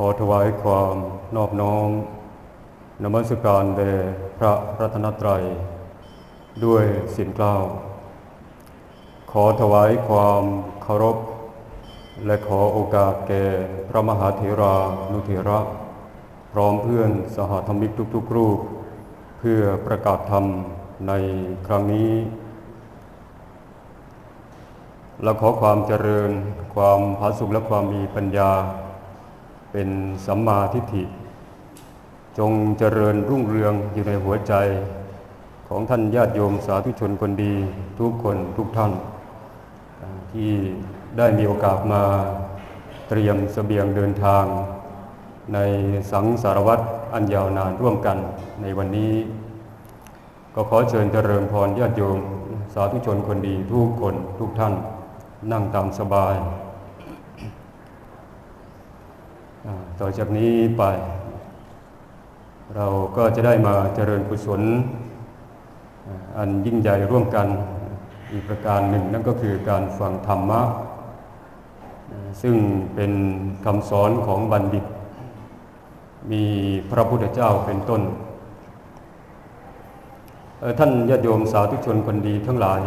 ขอถวายความนอบน้อมนมัสการแด่พระรัตนตรัย ด้วยสียงกล้าว ขอถวายความเคารพ และขอโอกาสแก่พระมหาเถรานุเถระ พร้อมเพื่อนสหธรรมิกทุกๆรูป เพื่อประกาศธรรมในครั้งนี้ และขอความเจริญความผาสุกและความมีปัญญา เป็นสัมมาทิฏฐิ จงเจริญรุ่งเรืองอยู่ในหัวใจ ของท่านญาติโยมสาธุชนคนดีทุกคนทุกท่าน ที่ได้มีโอกาสมาเตรียมเสบียงเดินทาง ในสังสารวัตรอันยาวนานร่วมกันในวันนี้ ก็ขอเชิญเจริญพรญาติโยม สาธุชนคนดีทุกคนทุกท่าน นั่งตามสบาย ต่อจากนี้ไป เราก็จะได้มาเจริญกุศลอันยิ่งใหญ่ร่วมกันอีกประการหนึ่งนั่นก็คือการฟังธรรมะ ซึ่งเป็นคำสอนของบัณฑิต มีพระพุทธเจ้าเป็นต้น ท่านญาติโยมสาธุชนคนดีทั้งหลาย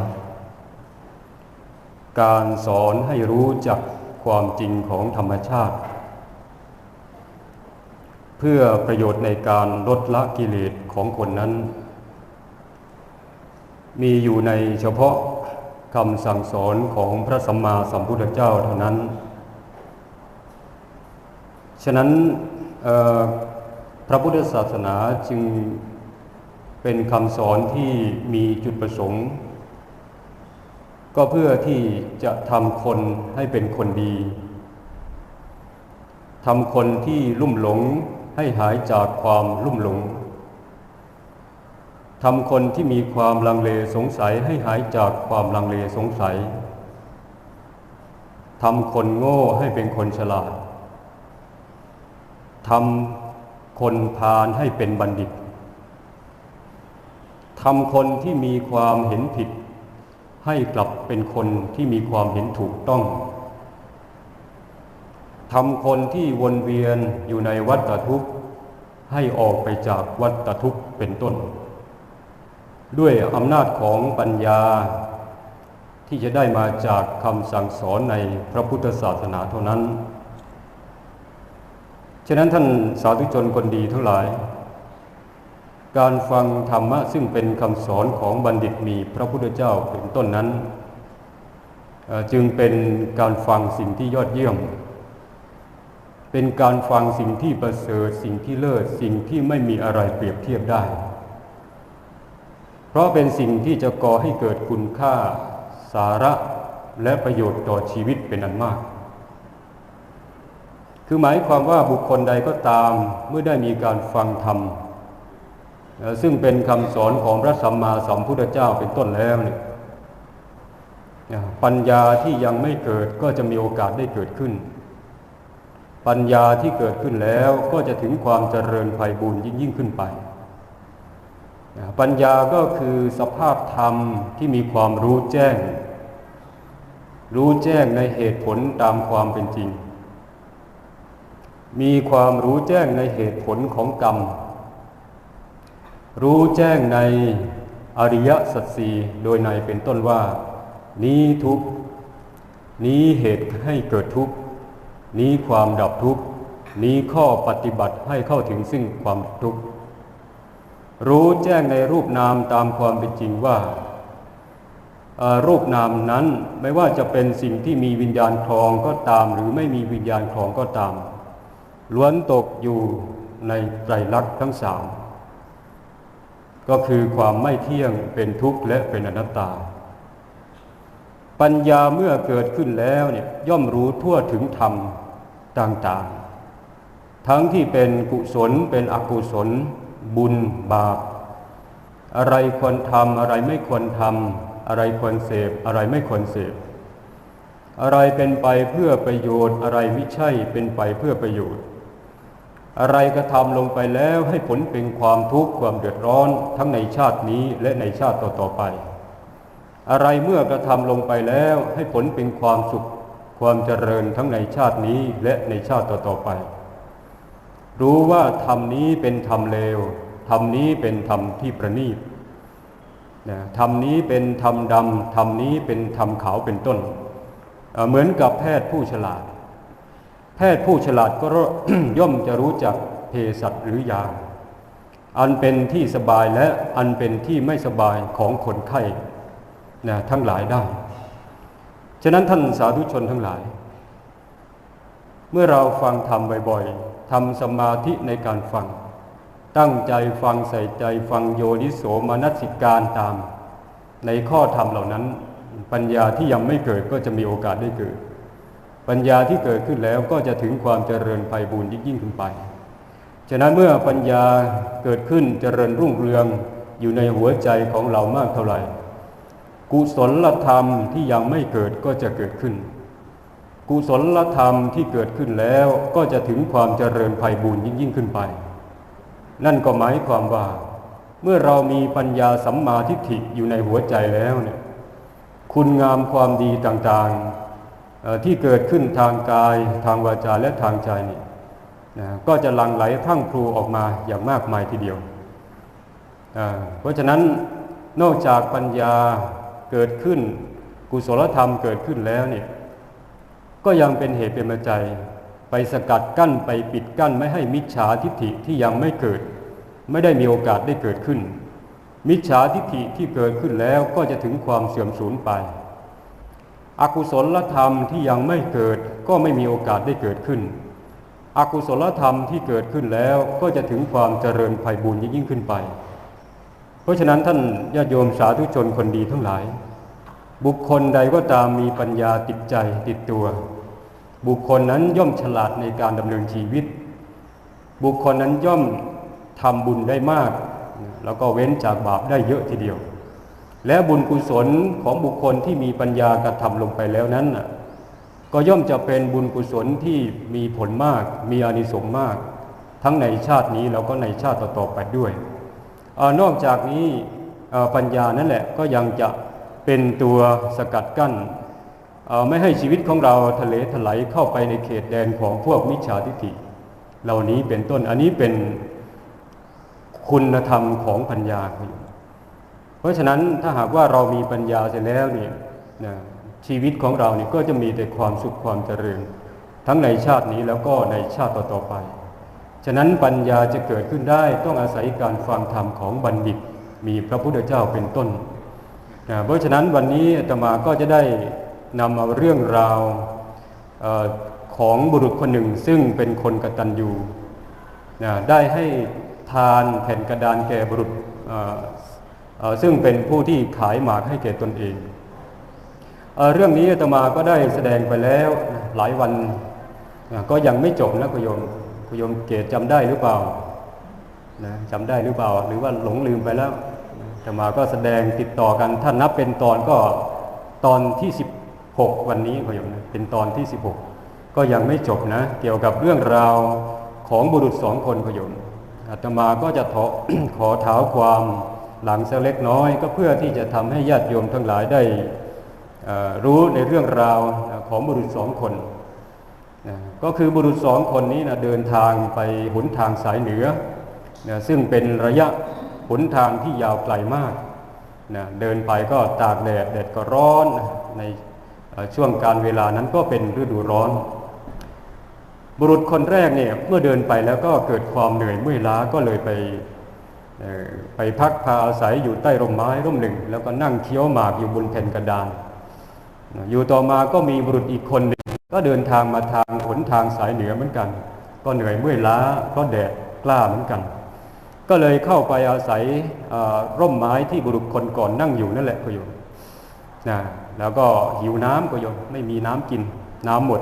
การสอนให้รู้จักความจริงของธรรมชาติ เพื่อประโยชน์ในการลดละกิเลสของคนนั้น มีอยู่ในเฉพาะคำสั่งสอนของพระสัมมาสัมพุทธเจ้าเท่านั้น ฉะนั้นพระพุทธศาสนาจึงเป็นคำสอนที่มีจุดประสงค์ ก็เพื่อที่จะทำคนให้เป็นคนดีทำคนที่ลุ่มหลง ให้หายจากความลุ่มหลงทำคนที่มีความลังเลสงสัยให้หายจากความลังเลสงสัยทำคนโง่ให้เป็นคนฉลาดทำคนพาลให้เป็นบัณฑิตทำคนที่มีความเห็นผิด ให้กลับเป็นคนที่มีความเห็นถูกต้อง ทำคนที่วนเวียนอยู่ในวัฏทุกข์ ให้ออกไปจากวัฏทุกข์เป็นต้น ด้วยอำนาจของปัญญาที่จะได้มาจากคำสั่งสอนในพระพุทธศาสนาเท่านั้น ฉะนั้นท่านสาธุชนคนดีทั้งหลาย การฟังธรรมะซึ่งเป็นคำสอนของบัณฑิตมีพระพุทธเจ้าเป็นต้นนั้น จึงเป็นการฟังสิ่งที่ยอดเยี่ยม เป็นการฟังสิ่งที่ประเสริฐสิ่งที่เลิศสิ่งที่ไม่มีอะไรเปรียบเทียบได้ เพราะเป็นสิ่งที่จะก่อให้เกิดคุณค่า สาระและประโยชน์ต่อชีวิตเป็นอันมาก คือหมายความว่าบุคคลใดก็ตามเมื่อได้มีการฟังธรรม ซึ่งเป็นคำสอนของพระสัมมาสัมพุทธเจ้าเป็นต้นแล้วเนี่ยปัญญาที่ยังไม่เกิดก็จะมีโอกาสได้เกิดขึ้น ปัญญาที่เกิดขึ้นแล้วก็จะถึงความเจริญไพบูรยิ่งยิ่งขึ้นไป ปัญญาก็คือสภาพธรรมที่มีความรู้แจ้ง รู้แจ้งในเหตุผลตามความเป็นจริง มีความรู้แจ้งในเหตุผลของกรรม รู้แจ้งในอริยสัจสี่โดยในเป็นต้นว่า นี้ทุกนี้เหตุให้เกิดทุกข์ นี้ความดับทุกข์ นี้ข้อปฏิบัติให้เข้าถึงซึ่งความทุกข์ รู้แจ้งในรูปนามตามความเป็นจริงว่า รูปนามนั้นไม่ว่าจะเป็นสิ่งที่มีวิญญาณครองก็ตาม หรือไม่มีวิญญาณครองก็ตาม ล้วนตกอยู่ในไตรลักษณ์ทั้งสามก็คือความไม่เที่ยงเป็นทุกข์และเป็นอนัตตา ปัญญาเมื่อเกิดขึ้นแล้วเนี่ยย่อมรู้ทั่วถึงธรรมต่างๆ ทั้งที่เป็นกุศลเป็นอกุศล บุญบาป อะไรควรทำอะไรไม่ควรทำอะไรควรเสพอะไรไม่ควรเสพอะไรเป็นไปเพื่อประโยชน์ อะไรไม่ใช่เป็นไปเพื่อประโยชน์ อะไรกระทำลงไปแล้วให้ผลเป็นความทุกข์ความเดือดร้อนทั้งในชาตินี้และในชาติต่อๆไป อะไรเมื่อกระทำลงไปแล้วให้ผลเป็นความสุข ความเจริญทั้งในชาตินี้และในชาติต่อๆไป รู้ว่าธรรมนี้เป็นธรรมเลวธรรมนี้เป็นธรรมที่ประณีตนะธรรมนี้เป็นธรรมดำธรรมนี้เป็นธรรมขาวเป็นต้น เหมือนกับแพทย์ผู้ฉลาด แพทย์ผู้ฉลาดก็ย่อมจะรู้จักเภสัชหรือยาอันเป็นที่สบายและอันเป็นที่ไม่สบายของคนไข้ นะทั้งหลายได้ ฉะนั้นท่านสาธุชนทั้งหลาย เมื่อเราฟังธรรมบ่อยๆทำสมาธิในการฟัง ตั้งใจฟังใส่ใจฟังโยนิโสมนัสิการตาม ในข้อธรรมเหล่านั้น ปัญญาที่ยังไม่เกิดก็จะมีโอกาสได้เกิด ปัญญาที่เกิดขึ้นแล้วก็จะถึงความเจริญไพบูรย์ยิ่งขึ้นไปฉะนั้นเมื่อปัญญาเกิดขึ้นเจริญรุ่งเรืองอยู่ในหัวใจของเรามากเท่าไหร่ กุศลธรรมที่ยังไม่เกิดก็จะเกิดขึ้น กุศลธรรมที่เกิดขึ้นแล้วก็จะถึงความเจริญไพ่บูรย์ยิ่งยิ่งขึ้นไป นั่นก็หมายความว่า เมื่อเรามีปัญญาสัมมาทิฏฐิอยู่ในหัวใจแล้วเนี่ยคุณงามความดีต่างๆที่เกิดขึ้นทางกายทางวาจาและทางใจนี่ก็จะหลั่งไหลพรั่งพรูออกมาอย่างมากมายทีเดียว เพราะฉะนั้นนอกจากปัญญา เกิดขึ้น กุศลธรรมเกิดขึ้นแล้วเนี่ยก็ยังเป็นเหตุเป็นปัจจัย ไปสกัดกั้นไปปิดกั้นไม่ให้มิจฉาทิฏฐิที่ยังไม่เกิด ไม่ได้มีโอกาสได้เกิดขึ้น มิจฉาทิฏฐิที่เกิดขึ้นแล้วก็จะถึงความเสื่อมสูญไป อกุศลธรรมที่ยังไม่เกิดก็ไม่มีโอกาสได้เกิดขึ้น อกุศลธรรมที่เกิดขึ้นแล้วก็จะถึงความเจริญไพบูรย์ยิ่งขึ้นไป ราะฉะนั้นท่านญาติโยมสาธุชนคนดีทั้งหลาย บุคคลใดก็ตามมีปัญญาติดใจติดตัว บุคคลนั้นย่อมฉลาดในการดำเนินชีวิต บุคคลนั้นย่อมทำบุญได้มาก แล้วก็เว้นจากบาปได้เยอะทีเดียว และบุญกุศลของบุคคลที่มีปัญญากระทำลงไปแล้วนั้นก็ย่อมจะเป็นบุญกุศลที่มีผลมาก มีอานิสงส์มาก ทั้งในชาตินี้แล้วก็ในชาติต่อๆไปด้วย นอกจากนี้ปัญญานั่นแหละก็ยังจะเป็นตัวสกัดกั้นไม่ให้ชีวิตของเราทะเลถลายเข้าไปในเขตแดนของพวกมิจฉาทิฏฐิ เหล่านี้เป็นต้นอันนี้เป็นคุณธรรมของปัญญาเพราะฉะนั้นถ้าหากว่าเรามีปัญญาเสร็จแล้วเนี่ยนะชีวิตของเราเนี่ยก็จะมีแต่ความสุขความเจริญ ทั้งในชาตินี้แล้วก็ในชาติต่อๆไป ฉะนั้นปัญญาจะเกิดขึ้นได้ต้องอาศัยการฟังธรรมของบัณฑิต มีพระพุทธเจ้าเป็นต้นนะเพราะฉะนั้นวันนี้อาตมาก็จะได้นำเอาเรื่องราวอของบุรุษคนหนึ่งซึ่งเป็นคนกตัญญูนะได้ให้ทานแผ่นกระดานแก่บุรุษซึ่งเป็นผู้ที่ขายหมากให้แก่ตนเองเอเรื่องนี้อาตมาก็ได้แสดงไปแล้วหลายวันก็ยังไม่จบนะคุณโยม คุณโยมเกตจำได้หรือเปล่านะจำได้หรือเปล่า หรือว่าหลงลืมไปแล้วอาตมาก็แสดงติดต่อกัน ถ้านับเป็นตอนก็ตอนที่ 16 วันนี้คุณโยมนะเป็นตอนที่ 16 ก็ยังไม่จบนะ เกี่ยวกับเรื่องราวของบุรุษสองคนพยนต์อาตมาก็จะขอขอเท้าความหลังสักเล็กน้อย ก็เพื่อที่จะทำให้ญาติโยมทั้งหลายได้รู้ในเรื่องราวของบุรุษสองคน ก็คือบุรุษสองคนนี้นะเดินทางไปหนทางสายเหนือนะซึ่งเป็นระยะหนทางที่ยาวไกลมากนะเดินไปก็ตากแดดแดดก็ร้อนนะในช่วงการเวลานั้นก็เป็นฤดูร้อน บุรุษคนแรกเนี่ยเมื่อเดินไปแล้วก็เกิดความเหนื่อยเมื่อยล้าก็เลยไปไปพักพาอาศัยอยู่ใต้ร่มไม้ร่มหนึ่ง แล้วก็นั่งเคี้ยวหมากอยู่บนแผ่นกระดาน อยู่ต่อมาก็มีบุรุษอีกคนหนึ่ง ก็เดินทางมาทางหนทางสายเหนือเหมือนกัน ก็เหนื่อยเมื่อยล้าเพราะแดดกล้าเหมือนกัน ก็เลยเข้าไปอาศัยร่มไม้ที่บุรุษคนก่อนนั่งอยู่นั่นแหละก็อยู่นะแล้วก็หิวน้ำก็โยมไม่มีน้ำกินน้ำหมด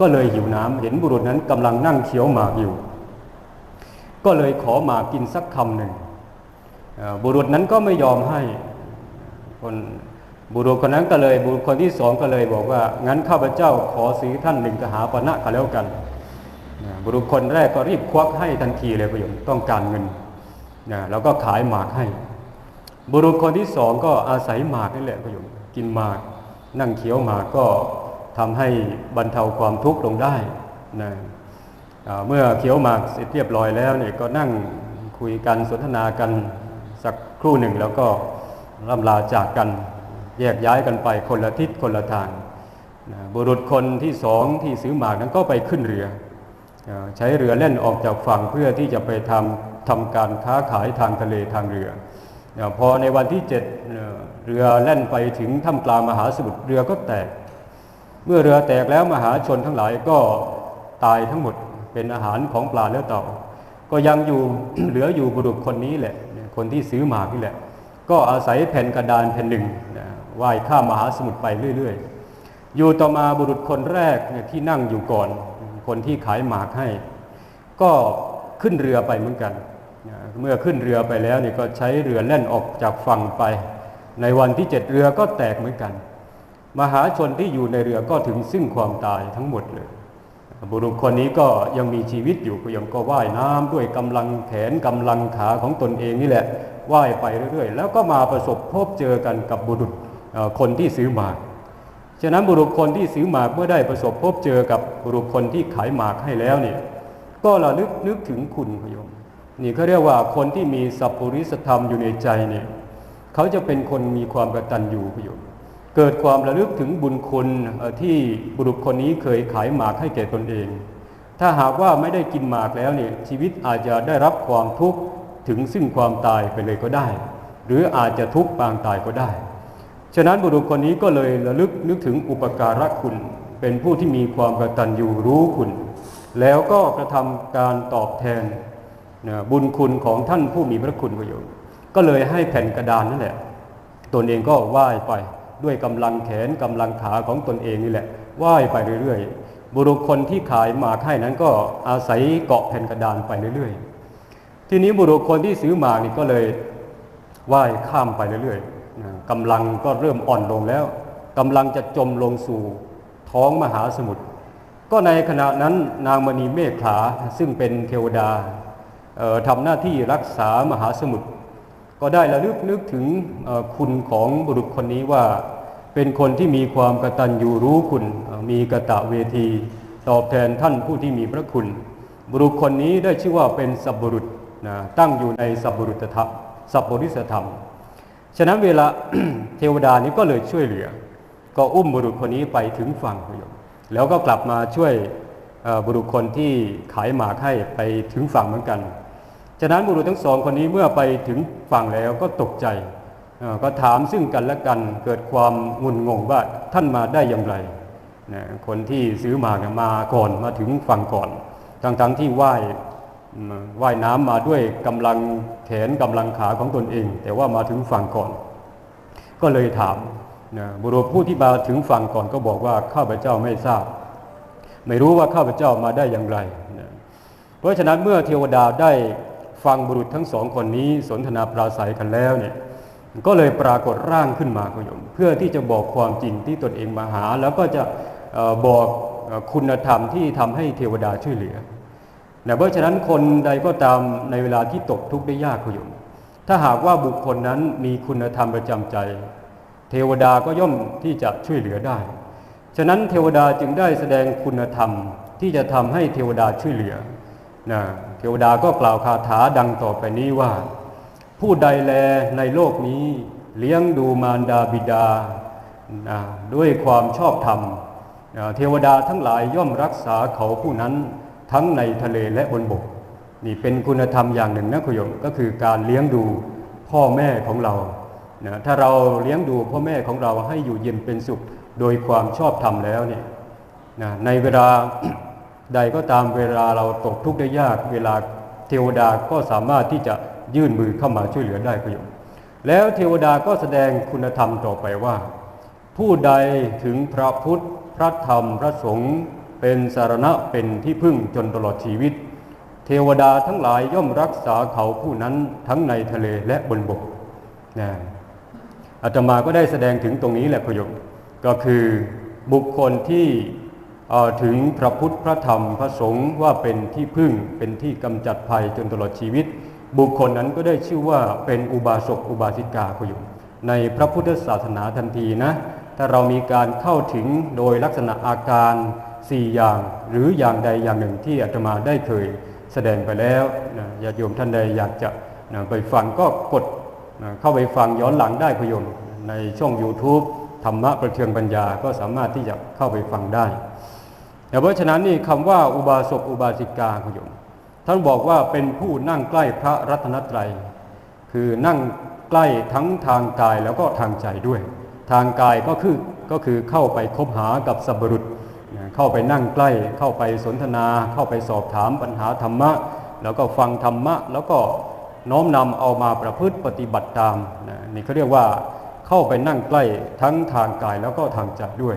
ก็เลยหิวน้ำเห็นบุรุษนั้นกำลังนั่งเคี้ยวหมากอยู่ ก็เลยขอหมากกินสักคำหนึ่งบุรุษนั้นก็ไม่ยอมให้คน บุรุษคนนั้นก็เลยบุรุษคนที่สองก็เลยบอกว่า งั้นข้าพเจ้าขอซื้อท่านหนึ่งกหาปณะกันแล้วกันนะบุรุษคนแรกก็รีบควักให้ทันทีเลยประโยชน์ต้องการเงินนะแล้วก็ขายหมากให้ บุรุษคนที่สองก็อาศัยหมากนี่แหละประโยชน์กินหมาก นั่งเคี้ยวหมากก็ทำให้บรรเทาความทุกข์ลงได้นะเมื่อเคี้ยวหมากเสร็จเรียบร้อยแล้วเนี่ยก็นั่งคุยกันสนทนากันสักครู่หนึ่งแล้วก็ร่ำลาจากกัน แยกย้ายกันไปคนละทิศคนละทางนะบุรุษคนที่สองที่ซื้อหมากนั้นก็ไปขึ้นเรือ ใช้เรือเล่นออกจากฝั่งเพื่อที่จะไปทำทำการค้าขายทางทะเลทางเรือพอในวันที่เจ็ดเรือแล่นไปถึงท่ามกลางมหาสมุทรเรือก็แตก เมื่อเรือแตกแล้วมหาชนทั้งหลายก็ตายทั้งหมดเป็นอาหารของปลาและเต่า ก็ยังอยู่เหลืออยู่บุรุษคนนี้แหละ คนที่ซื้อหมากนี่แหละ ก็อาศัยแผ่นกระดานแผ่นหนึ่ง ว่ายข้ามมหาสมุทรไปเรื่อย ๆ อยู่ต่อมาบุรุษคนแรกเนี่ยที่นั่งอยู่ก่อน คนที่ขายหมากให้ ก็ขึ้นเรือไปเหมือนกัน เมื่อขึ้นเรือไปแล้วเนี่ยก็ใช้เรือแล่นออกจากฝั่งไป ในวันที่เจ็ดเรือก็แตกเหมือนกัน มหาชนที่อยู่ในเรือก็ถึงซึ่งความตายทั้งหมดเลย บุรุษคนนี้ก็ยังมีชีวิตอยู่ก็ยังก็ว่ายน้ำด้วยกำลังแขนกำลังขาของตนเองนี่แหละว่ายไปเรื่อยๆ แล้วก็มาประสบพบเจอกันกับบุรุษ คนที่ซื้อหมาก ฉะนั้นบุรุษคนที่ซื้อหมากเมื่อได้ประสบพบเจอกับบุรุษคนที่ขายหมากให้แล้วเนี่ยก็ระลึกนึกถึงคุณพะโยมนี่เขาเรียกว่าคนที่มีสัพพุริสธรรมอยู่ในใจเนี่ยเขาจะเป็นคนมีความกตัญญูพะโยมเกิดความระลึกถึงบุญคุณที่บุรุษคนนี้เคยขายหมากให้แก่ตนเอง ถ้าหากว่าไม่ได้กินหมากแล้วเนี่ยชีวิตอาจจะได้รับความทุกข์ถึงซึ่งความตายไปเลยก็ได้ หรืออาจจะทุกข์ปางตายก็ได้ ฉะนั้นบุรุษคนนี้ก็เลยระลึกนึกถึงอุปการะคุณ เป็นผู้ที่มีความกตัญญูรู้คุณ แล้วก็กระทำการตอบแทนนะบุญคุณของท่านผู้มีพระคุณประโยชน์ก็เลยให้แผ่นกระดานนั่นแหละ ตนเองก็ว่ายไปด้วยกำลังแขนกำลังขาของตนเองนี่แหละว่ายไปเรื่อยๆ บุรุษคนที่ขายหมากให้นั้นก็อาศัยเกาะแผ่นกระดานไปเรื่อยๆ ทีนี้บุรุษคนที่ซื้อหมากนี่ก็เลยว่ายข้ามไปเรื่อยๆ กำลังก็เริ่มอ่อนลงแล้วกำลังจะจมลงสู่ท้องมหาสมุทรก็ในขณะนั้นนางมณีเมฆขาซึ่งเป็นเทวดาทำหน้าที่รักษามหาสมุทรก็ได้ระลึกนึกถึงคุณของบุรุษคนนี้ว่า เป็นคนที่มีความกตัญญูรู้คุณมีกตะเวที ตอบแทนท่านผู้ที่มีพระคุณ บุรุษคนนี้ได้ชื่อว่าเป็นสัพบุรุษนะตั้งอยู่ในสัพบุรุษธรรมสัพบริสธรรม ฉะนั้นเวลาเทวดานี้ก็เลยช่วยเหลือ ก็อุ้มบุรุษคนนี้ไปถึงฝั่งพยมแล้วก็กลับมาช่วยบุรุษคนที่ขายหมากให้ไปถึงฝั่งเหมือนกัน ฉะนั้นบุรุษทั้งสองคนนี้เมื่อไปถึงฝั่งแล้วก็ตกใจ ก็ถามซึ่งกันและกันเกิดความงุนงงว่าท่านมาได้อย่างไรนะคนที่ซื้อหมากเนี่ยมาก่อนมาถึงฝั่งก่อนทั้งๆที่ว่ายอืม ว่ายน้ำมาด้วยกำลังแขนกำลังขาของตนเอง แต่ว่ามาถึงฝั่งก่อน ก็เลยถามนะบุรุษผู้ที่มาถึงฝั่งก่อนก็บอกว่าข้าพเจ้าไม่ทราบ ไม่รู้ว่าข้าพเจ้ามาได้อย่างไรนะเพราะฉะนั้นเมื่อเทวดาได้ฟังบุรุษทั้งสองคนนี้สนทนาปราศัยกันแล้วเนี่ยก็เลยปรากฏร่างขึ้นมาคุณโยมเพื่อที่จะบอกความจริงที่ตนเองมาหา แล้วก็จะอบอกคุณธรรมที่ทำให้เทวดาช่วยเหลือ นะเพราะฉะนั้นคนใดก็ตามในเวลาที่ตกทุกข์ได้ยากคุมถ้าหากว่าบุคคลนั้นมีคุณธรรมประจำใจ เทวดาก็ย่อมที่จะช่วยเหลือได้ ฉะนั้นเทวดาจึงได้แสดงคุณธรรมที่จะทำให้เทวดาช่วยเหลือนะเทวดาก็กล่าวคาถาดังต่อไปนี้ว่า ผู้ใดแลในโลกนี้ เลี้ยงดูมารดาบิดานะด้วยความชอบธรรมนะเทวดาทั้งหลายย่อมรักษาเขาผู้นั้น ทั้งในทะเลและบนบก นี่เป็นคุณธรรมอย่างหนึ่งนะคุณโยมก็คือการเลี้ยงดูพ่อแม่ของเรานะถ้าเราเลี้ยงดูพ่อแม่ของเราให้อยู่เย็นเป็นสุขโดยความชอบธรรมแล้วเนี่ยนะในเวลาใดก็ตามเวลาเราตกทุกข์ได้ยาก เวลาเทวดาก็สามารถที่จะยื่นมือเข้ามาช่วยเหลือได้ประโยชน์แล้วเทวดาก็แสดงคุณธรรมต่อไปว่า ผู้ใดถึงพระพุทธ พระธรรมพระสงฆ์ เป็นสารณะเป็นที่พึ่งจนตลอดชีวิต เทวดาทั้งหลายย่อมรักษาเขาผู้นั้นทั้งในทะเลและบนบกนะอาตมาก็ได้แสดงถึงตรงนี้แหละพยมก็คือบุคคลที่ถึงพระพุทธพระธรรมพระสงฆ์ว่าเป็นที่พึ่งเป็นที่กำจัดภัยจนตลอดชีวิต บุคคลนั้นก็ได้ชื่อว่าเป็นอุบาสกอุบาสิกาพยมในพระพุทธศาสนาทันทีนะถ้าเรามีการเข้าถึงโดยลักษณะอาการ สี่อย่างหรืออย่างใดอย่างหนึ่งที่อาตมาได้เคยแสดงไปแล้วนะญาติโยมท่านใดอยากจะนะไปฟังก็กดนะเข้าไปฟังย้อนหลังได้พยมในช่อง YouTube ธรรมะประเทืองปัญญาก็สามารถที่จะเข้าไปฟังได้เพราะฉะนั้นนี่คำว่าอุบาสกอุบาสิกาคุยมท่านบอกว่าเป็นผู้นั่งใกล้พระรัตนตรัย คือนั่งใกล้ทั้งทางกายแล้วก็ทางใจด้วย ทางกายก็คือก็คือเข้าไปคบหากับสัพบุรุษ เข้าไปนั่งใกล้ เข้าไปสนทนา เข้าไปสอบถามปัญหาธรรมะ แล้วก็ฟังธรรมะ แล้วก็น้อมนำเอามาประพฤติปฏิบัติตามนี่เขาเรียกว่าเข้าไปนั่งใกล้ทั้งทางกายแล้วก็ทางใจด้วย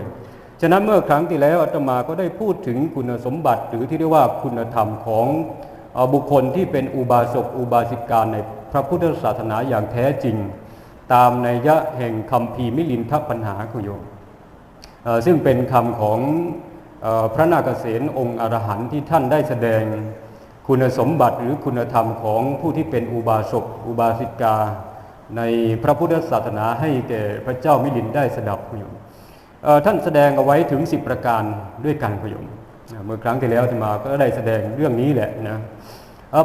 ฉะนั้นเมื่อครั้งที่แล้วอาตมาก็ได้พูดถึงคุณสมบัติ หรือที่เรียกว่าคุณธรรมของบุคคลที่เป็นอุบาสกอุบาสิกาในพระพุทธศาสนาอย่างแท้จริง ตามนัยยะแห่งคำพีมิลินทปัญหาคุโยม ซึ่งเป็นคำของพระนาคเษนองค์อรหันต์ที่ท่านได้แสดงคุณสมบัติหรือคุณธรรมของผู้ที่เป็นอุบาสกอุบาสิกา ในพระพุทธศาสนาให้แก่พระเจ้ามิลินได้สดับคุโยมท่านแสดงเอาไว้ถึง 10 ประการด้วยกันพยมเมื่อครั้งที่แล้วอาตมาก็ได้แสดงเรื่องนี้แหละนะ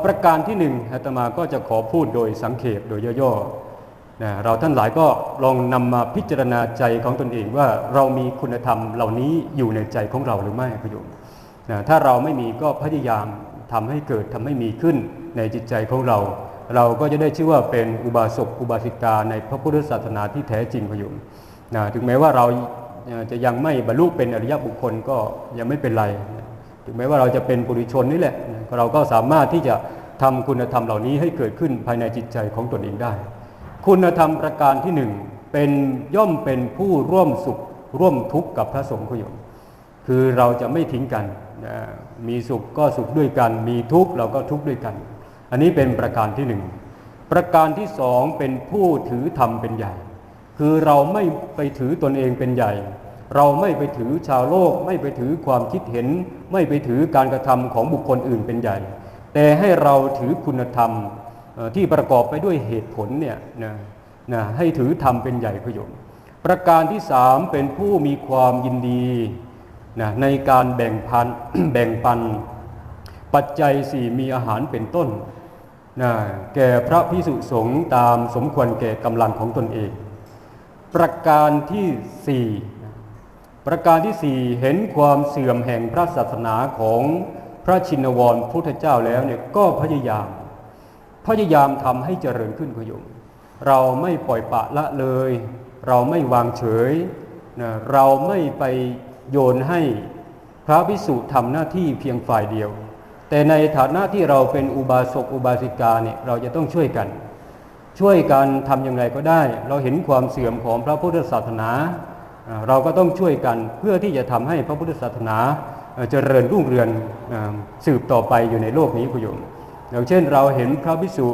ประการที่หนึ่งอาตมาก็จะขอพูดโดยสังเขปโดยย่อๆ นะเราท่านหลายก็ลองนำมาพิจารณาใจของตนเองว่าเรามีคุณธรรมเหล่านี้อยู่ในใจของเราหรือไม่พยมนะถ้าเราไม่มีก็พยายามทำให้เกิดทำให้มีขึ้นในจิตใจของเรา เราก็จะได้ชื่อว่าเป็นอุบาสกอุบาสิกาในพระพุทธศาสนาที่แท้จริงพยมนะถึงแม้ว่าเราจะยังไม่บรรลุเป็นอริยบุคคลก็ยังไม่เป็นไร ถึงแม้ว่าเราจะเป็นปุถุชนนี่แหละเราก็สามารถที่จะทำคุณธรรมเหล่านี้ให้เกิดขึ้นภายในจิตใจของตนเองได้ คุณธรรมประการที่หนึ่งเป็นย่อมเป็นผู้ร่วมสุขร่วมทุกข์กับพระสงฆ์ขยมคือเราจะไม่ทิ้งกันนะมีสุขก็สุขด้วยกัน มีทุกข์เราก็ทุกข์ด้วยกัน อันนี้เป็นประการที่หนึ่งประการที่สองเป็นผู้ถือธรรมเป็นใหญ่ คือเราไม่ไปถือตนเองเป็นใหญ่ เราไม่ไปถือชาวโลก ไม่ไปถือความคิดเห็น ไม่ไปถือการกระทำของบุคคลอื่นเป็นใหญ่ แต่ให้เราถือคุณธรรม ที่ประกอบไปด้วยเหตุผลเนี่ยนะนะให้ถือธรรมเป็นใหญ่พยมประการที่สามเป็นผู้มีความยินดีนะในการแบ่งพันแบ่งปัน ปัจจัยสี่มีอาหารเป็นต้นนะแก่พระพิสุสงฆ์ตามสมควรแก่กำลังของตนเอง ประการที่สี่ประการที่สี่เห็นความเสื่อมแห่งพระศาสนาของพระชินวรพุทธเจ้าแล้วเนี่ยก็พยายาม พยายามทำให้เจริญขึ้นพยมเราไม่ปล่อยปะละเลย เราไม่วางเฉยนะเราไม่ไปโยนให้พระพิสุทำหน้าที่เพียงฝ่ายเดียว แต่ในฐานะที่เราเป็นอุบาสกอุบาสิกาเนี่ยเราจะต้องช่วยกัน ช่วยกันทำอย่างไรก็ได้ เราเห็นความเสื่อมของพระพุทธศาสนา เราก็ต้องช่วยกันเพื่อที่จะทำให้พระพุทธศาสนาเอ่อเจริญรุ่งเรืองสืบต่อไปอยู่ในโลกนี้คุณโยม อย่างเช่นเราเห็นพระพิสุ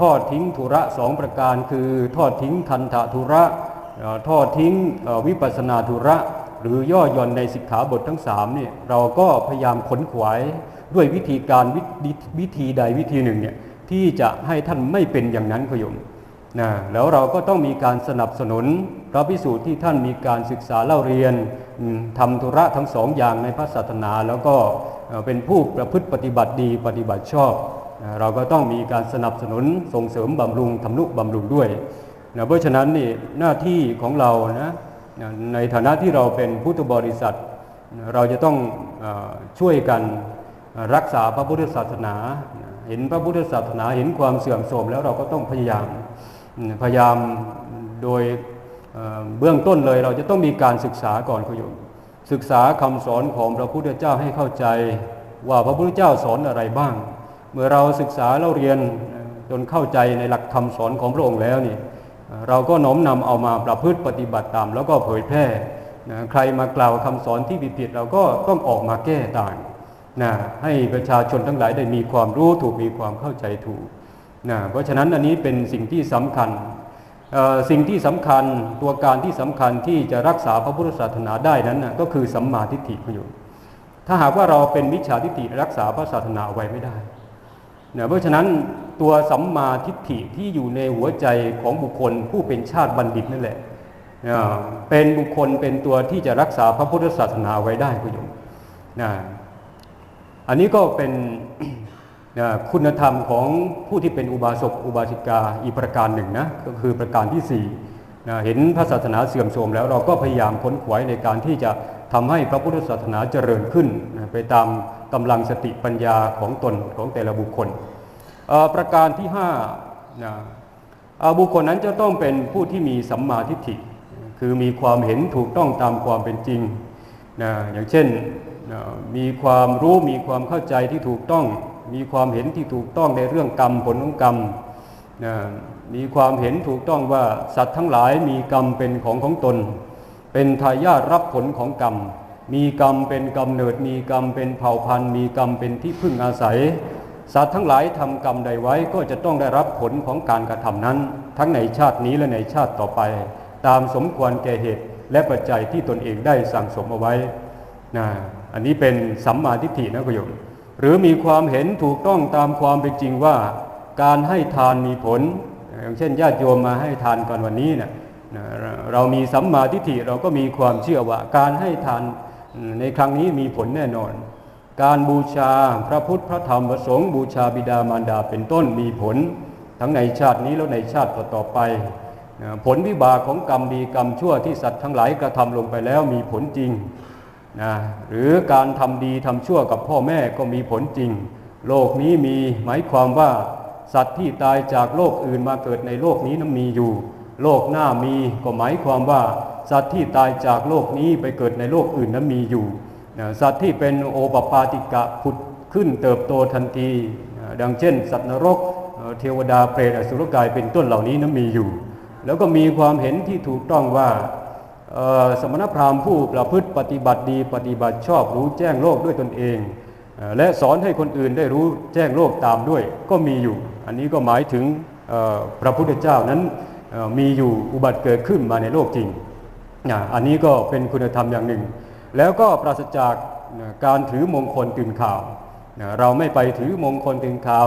ทอดทิ้งธุระสองประการ คือทอดทิ้งคันธธุระทอดทิ้งวิปัสนาธุระ หรือย่อหย่อนในสิกขาบททั้งสามเนี่ยเราก็พยายามขนขวายด้วยวิธีการวิวิธีใดวิธีหนึ่งเนี่ยที่จะให้ท่านไม่เป็นอย่างนั้นขยมนะแล้วเราก็ต้องมีการสนับสนุนพระพิสูจน์ที่ท่านมีการศึกษาเล่าเรียนทำธุระทั้งสองอย่างในพระศาสนา แล้วก็ เป็นผู้ประพฤติปฏิบัติดีปฏิบัติชอบ เราก็ต้องมีการสนับสนุนส่งเสริมบำรุงทำนุบำรุงด้วยนะเพราะฉะนั้นนี่หน้าที่ของเรานะในฐานะที่เราเป็นพุทธบริษัท เราจะต้องอช่วยกันรักษาพระพุทธศาสนา เห็นพระพุทธศาสนาเห็นความเสื่อมโทรมแล้วเราก็ต้องพยายามพยายามโดยเอ่อเบื้องต้นเลย เราจะต้องมีการศึกษาก่อนคุณโยม ศึกษาคำสอนของพระพุทธเจ้าให้เข้าใจ ว่าพระพุทธเจ้าสอนอะไรบ้าง เมื่อเราศึกษาเราเรียนจนเข้าใจในหลักคำสอนของพระองค์แล้วนี่เราก็น้อมนำเอามาประพฤติปฏิบัติตาม แล้วก็เผยแพร่นะใครมากล่าวคำสอนที่ผิดๆเราก็ต้องออกมาแก้ต่างนะให้ประชาชนทั้งหลายได้มีความรู้ถูกมีความเข้าใจถูกนะเพราะฉะนั้นอันนี้เป็นสิ่งที่สำคัญ สิ่งที่สำคัญตัวการที่สำคัญที่จะรักษาพระพุทธศาสนาได้นั้นก็คือสัมมาทิฏฐิประโยชน์ถ้าหากว่าเราเป็นมิจฉาทิฏฐิรักษาพระศาสนาไว้ไม่ได้เนะเพราะฉะนั้นตัวสัมมาทิฏฐิที่อยู่ในหัวใจของบุคคลผู้เป็นชาติบัณฑิตนั่นแหละเป็นบุคคลเป็นตัวที่จะรักษาพระพุทธศาสนาไว้ได้คุณโยมนะอันนี้ก็เป็น คุณธรรมของผู้ที่เป็นอุบาสกอุบาสิกาอีกประการหนึ่งนะก็คือประการที่สี่นะเห็นพระศาสนาเสื่อมโทรมแล้วเราก็พยายามค้นขวายในการที่จะทำให้พระพุทธศาสนาเจริญขึ้นนะไปตามกำลังสติปัญญาของตนของแต่ละบุคคล ประการที่ห้านะบุคคลนั้นจะต้องเป็นผู้ที่มีสัมมาทิฏฐิ คือมีความเห็นถูกต้องตามความเป็นจริงนะอย่างเช่นนะมีความรู้มีความเข้าใจที่ถูกต้อง มีความเห็นที่ถูกต้องในเรื่องกรรมผลของกรรมนะมีความเห็นถูกต้องว่าสัตว์ทั้งหลายมีกรรมเป็นของของตน เป็นทายาทรับผลของกรรม มีกรรมเป็นกำเนิด มีกรรมเป็นเผ่าพันธุ์ มีกรรมเป็นที่พึ่งอาศัย สัตว์ทั้งหลายทำกรรมใดไว้ก็จะต้องได้รับผลของการกระทำนั้น ทั้งในชาตินี้และในชาติต่อไป ตามสมควรแก่เหตุและปัจจัยที่ตนเองได้สั่งสมเอาไว้นะอันนี้เป็นสัมมาทิฏฐินะคุณโยม หรือมีความเห็นถูกต้องตามความเป็นจริงว่า การให้ทานมีผล อย่างเช่นญาติโยมมาให้ทานกันวันนี้นะนะเราเรามีสัมมาทิฏฐิเราก็มีความเชื่อว่า การให้ทานในครั้งนี้มีผลแน่นอน การบูชาพระพุทธพระธรรมพระสงฆ์บูชาบิดามารดาเป็นต้นมีผล ทั้งในชาตินี้แล้วในชาติต่อๆไป ผลวิบากของกรรมดีกรรมชั่วที่สัตว์ทั้งหลายกระทำลงไปแล้วมีผลจริง นะหรือการทำดีทำชั่วกับพ่อแม่ก็มีผลจริง โลกนี้มีหมายความว่าสัตว์ที่ตายจากโลกอื่นมาเกิดในโลกนี้นั้นมีอยู่ โลกหน้ามีก็หมายความว่า สัตว์ที่ตายจากโลกนี้ไปเกิดในโลกอื่นนั้นมีอยู่นะสัตว์ที่เป็นโอปปาติกะผุดขึ้นเติบโตทันทีนะดังเช่น สัตว์นรกเทวดาเปรตอสุรกายเป็นต้นเหล่านี้นั้นมีอยู่ แล้วก็มีความเห็นที่ถูกต้องว่า สมณพราหมณ์ผู้ประพฤติปฏิบัติดี ปฏิบัติชอบรู้แจ้งโลกด้วยตนเอง และสอนให้คนอื่นได้รู้แจ้งโลกตามด้วยก็มีอยู่ อันนี้ก็หมายถึงพระพุทธเจ้านั้นมีอยู่อุบัติเกิดขึ้นมาในโลกจริง อันนี้ก็เป็นคุณธรรมอย่างหนึ่ง แล้วก็ปราศจากการถือมงคลตื่นข่าว เราไม่ไปถือมงคลตื่นข่าว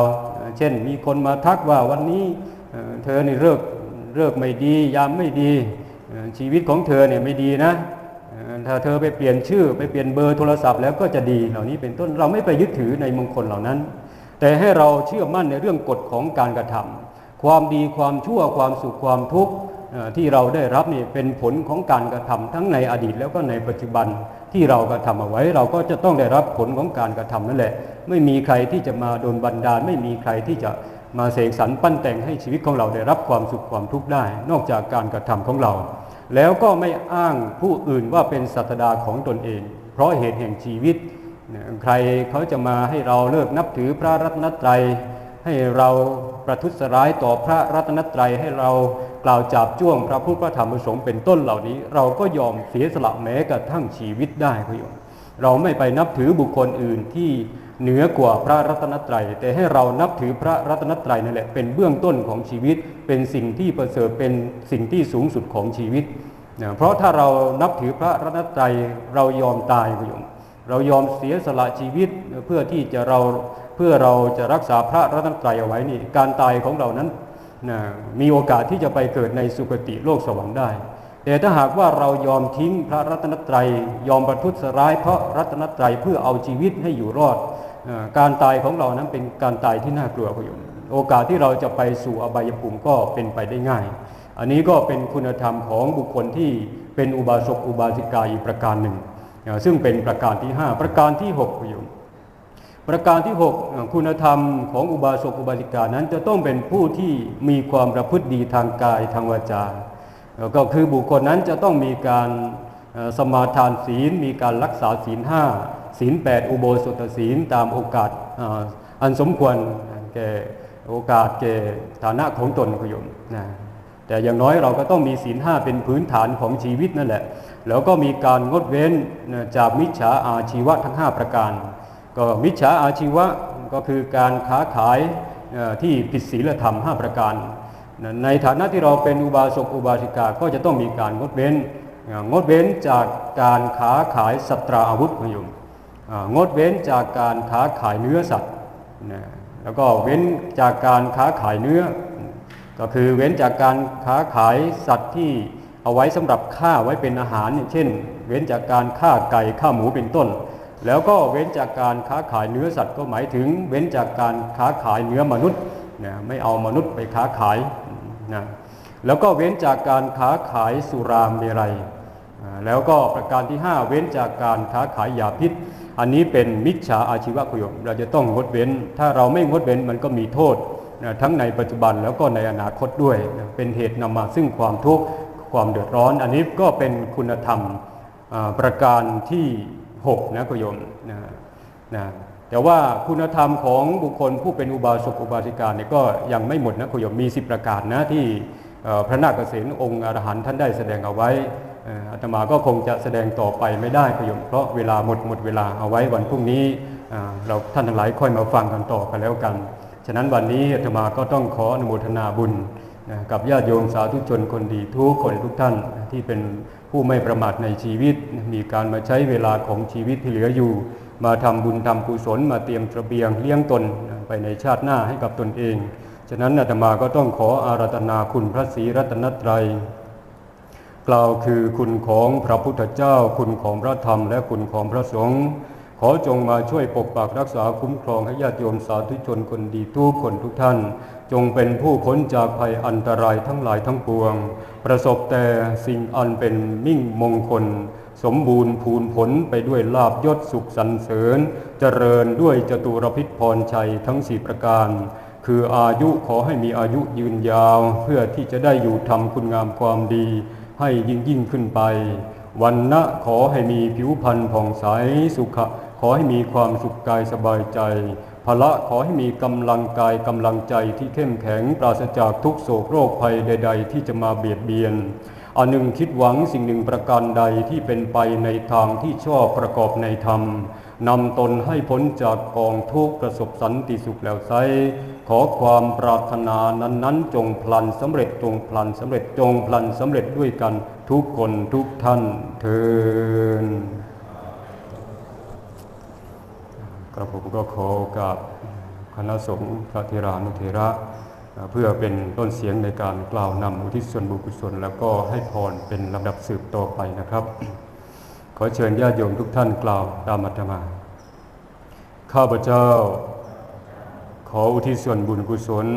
เช่นมีคนมาทักว่าวันนี้เอ่อเธอนี่เลิกเลิกไม่ดียามไม่ดี ชีวิตของเธอเนี่ยไม่ดีนะถ้าเธอไปเปลี่ยนชื่อไปเปลี่ยนเบอร์โทรศัพท์แล้วก็จะดีเหล่านี้เป็นต้นเราไม่ไปยึดถือในมงคลเหล่านั้น แต่ให้เราเชื่อมั่นในเรื่องกฎของการกระทำความดีความชั่วความสุขความทุกข์ที่เราได้รับนี่เป็นผลของการกระทำทั้งในอดีตแล้วก็ในปัจจุบันที่เรากระทำเอาไว้ เราก็จะต้องได้รับผลของการกระทำนั่นแหละ ไม่มีใครที่จะมาโดนบันดาล ไม่มีใครที่จะ มาเสกสรรปั้นแต่งให้ชีวิตของเราได้รับความสุขความทุกข์ได้ นอกจากการกระทำของเรา แล้วก็ไม่อ้างผู้อื่นว่าเป็นศาสดาของตนเอง เพราะเหตุแห่งชีวิต ใครเขาจะมาให้เราเลิกนับถือพระรัตนตรัย ให้เราประทุษร้ายต่อพระรัตนตรัยให้เรากล่าวจาบจ้วงพระพุทธพระธรรมพระสงฆ์เป็นต้นเหล่านี้ เราก็ยอมเสียสละแม้กระทั่งชีวิตได้คุณโยมเราไม่ไปนับถือบุคคลอื่นที่ เหนือกว่าพระรัตนตรัย แต่ให้เรานับถือพระรัตนตรัยนั่นแหละเป็นเบื้องต้นของชีวิต เป็นสิ่งที่ประเสริฐเป็นสิ่งที่สูงสุดของชีวิตนะเพราะถ้าเรานับถือพระรัตนตรัยเรายอมตายคุณโยมเรายอมเสียสละชีวิตเพื่อที่จะเราเพื่อเราจะรักษาพระรัตนตรัยเอาไว้นี่การตายของเรานั้นนะมีโอกาสที่จะไปเกิดในสุคติโลกสวรรค์ได้แต่ถ้าหากว่าเรายอมทิ้งพระรัตนตรัย ยอมประทุษร้ายพระรัตนตรัยเพื่อเอาชีวิตให้อยู่รอด การตายของเรานั้นเป็นการตายที่น่ากลัวคุณโยมโอกาสที่เราจะไปสู่อบายภูมิก็เป็นไปได้ง่าย อันนี้ก็เป็นคุณธรรมของบุคคลที่เป็นอุบาสกอุบาสิกาอีกประการหนึ่ง ซึ่งเป็นประการที่ 5 ประการที่6คุณโยมประการที่ 6 คุณธรรมของอุบาสกอุบาสิกานั้นจะต้องเป็นผู้ที่มีความประพฤติดีทางกายทางวาจา ก็คือบุคคลนั้นจะต้องมีการสมาทานศีล มีการรักษาศีลห้า ศีล8อุโบสถศีลตามโอกาสอ,อันสมควรแก่โอกาสแก่ฐานะของตนคุยมนะแต่อย่างน้อยเราก็ต้องมีศีลห้าเป็นพื้นฐานของชีวิตนั่นแหละ แล้วก็มีการงดเว้นจากมิจฉาอาชีวะทั้ง 5 ประการ ก็มิจฉาอาชีวะก็คือการค้าขายที่ผิดศีลธรรม 5 ประการ ในฐานะที่เราเป็นอุบาสกอุบาสิกาก็จะต้องมีการงดเว้นงดเว้นจากการค้าขายสัตราอาวุธพยุม งดเว้นจากการค้าขายเนื้อสัตว์นะแล้วก็เว้นจากการค้าขายเนื้อ ก็คือเว้นจากการค้าขายสัตว์ที่เอาไว้สำหรับฆ่าไว้เป็นอาหารเช่น เว้นจากการฆ่าไก่ฆ่าหมูเป็นต้น แล้วก็เว้นจากการค้าขายเนื้อสัตว์ก็หมายถึง เว้นจากการค้าขายเนื้อมนุษย์นะไม่เอามนุษย์ไปค้าขายนะแล้วก็เว้นจากการค้าขายสุรามเมรัยแล้วก็ประการที่ 5 เว้นจากการค้าขายยาพิษ อันนี้เป็นมิจฉาอาชีวะประโยชน์เราจะต้องงดเว้น ถ้าเราไม่งดเว้นมันก็มีโทษนะทั้งในปัจจุบันแล้วก็ในอนาคตด้วยนะเป็นเหตุนำมาซึ่งความทุกข์ความเดือดร้อน อันนี้ก็เป็นคุณธรรมประการที่6นะโยมนะนะแต่ว่าคุณธรรมของบุคคลผู้เป็นอุบาสกอุบาสิกาเนี่ยก็ยังไม่หมดนะโยมมี 10 ประการนะที่พระนาคเษนองค์อรหันต์ท่านได้แสดงเอาไว้ อาตมาก็คงจะแสดงต่อไปไม่ได้โยมเพราะเวลาหมดหมดเวลาเอาไว้วันพรุ่งนี้เราท่านทั้งหลายค่อยมาฟังกันต่อกันแล้วกัน ฉะนั้นวันนี้อาตมาก็ต้องขออนุโมทนาบุญกับญาติโยมสาธุชนคนดีทุกคนทุกท่านที่เป็นผู้ไม่ประมาทในชีวิต มีการมาใช้เวลาของชีวิตที่เหลืออยู่ มาทำบุญทำกุศลมาเตรียมระเบียงเลี้ยงตนไปในชาติหน้าให้กับตนเอง ฉะนั้นอาตมาก็ต้องขออาราธนาคุณพระศรีรัตนตรัย กล่าวคือคุณของพระพุทธเจ้า คุณของพระธรรม และคุณของพระสงฆ์ขอจงมาช่วยปกปักรักษาคุ้มครองให้ญาติโยมสาธุชนคนดีทุกคนทุกท่าน จงเป็นผู้พ้นจากภัยอันตรายทั้งหลายทั้งปวง ประสบแต่สิ่งอันเป็นมิ่งมงคล สมบูรณ์พูนผลไปด้วยลาบยศสุขสรรเสริญ เจริญด้วยจตุรพิษพรชัยทั้งสี่ประการ คืออายุขอให้มีอายุยืนยาว เพื่อที่จะได้อยู่ทำคุณงามความดี ให้ยิ่งยิ่งขึ้นไปวันนะขอให้มีผิวพรรณผ่องใสสุขะขอให้มีความสุขกายสบายใจพละขอให้มีกำลังกายกำลังใจที่เข้มแข็งปราศจากทุกโศกโรคภัยใด ๆ ที่จะมาเบียดเบียนอันหนึ่งคิดหวังสิ่งหนึ่งประการใดที่เป็นไปในทางที่ชอบประกอบในธรรม นำตนให้พ้นจากกองทุกข์ประสบสันติสุขแล้วไซขอความปรารถนานั้นๆ จงพลันสำเร็จจงพลันสำเร็จจงพลันสำเร็จด้วยกันทุกคนทุกท่านเทินกระผมก็ขอโอกาสคณะสงฆ์พระเทรานุเทระ เพื่อเป็นต้นเสียงในการกล่าวนำอุทิศส่วนบุญกุศลแล้วก็ให้พรเป็นลำดับสืบต่อไปนะครับ ขอเชิญญาติโยมทุกท่านกล่าวตามอาตมา ข้าพเจ้า ขออุทิศส่วนบุญกุศล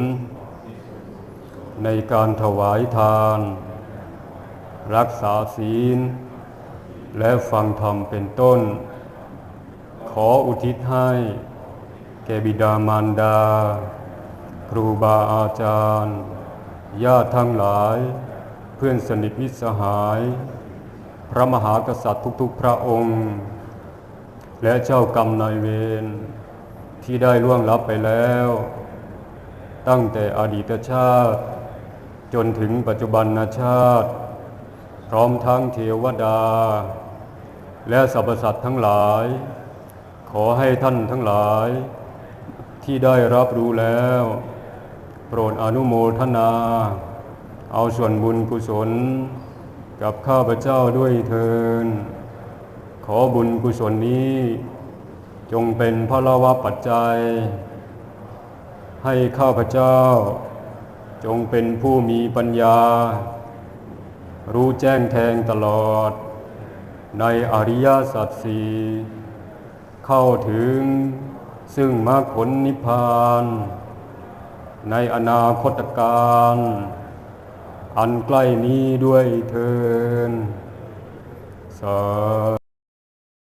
ในการถวายทาน รักษาศีล และฟังธรรมเป็นต้น ขออุทิศให้แก่บิดามารดา ครูบาอาจารย์ ญาติทั้งหลาย เพื่อนสนิทมิตรสหาย พระมหากษัตริย์ทุกๆพระองค์ และเจ้ากรรมนายเวรที่ได้ล่วงลับไปแล้ว ตั้งแต่อดีตชาติ จนถึงปัจจุบันชาติ พร้อมทั้งเทวดา และสรรพสัตว์ทั้งหลาย ขอให้ท่านทั้งหลาย ที่ได้รับรู้แล้ว โปรดอนุโมทนา เอาส่วนบุญกุศล กับข้าพเจ้าด้วยเทิน ขอบุญกุศลนี้ จงเป็นพระวปัจจัย ให้ข้าพเจ้า จงเป็นผู้มีปัญญา รู้แจ้งแทงตลอด ในอริยสัจสี่เข้าถึงซึ่งมรรคผลนิพพาน ในอนาคตการ อันใกล้นี้ด้วยเทินสา